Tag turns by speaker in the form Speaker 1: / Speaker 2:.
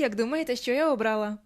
Speaker 1: як думаєте, що я обрала.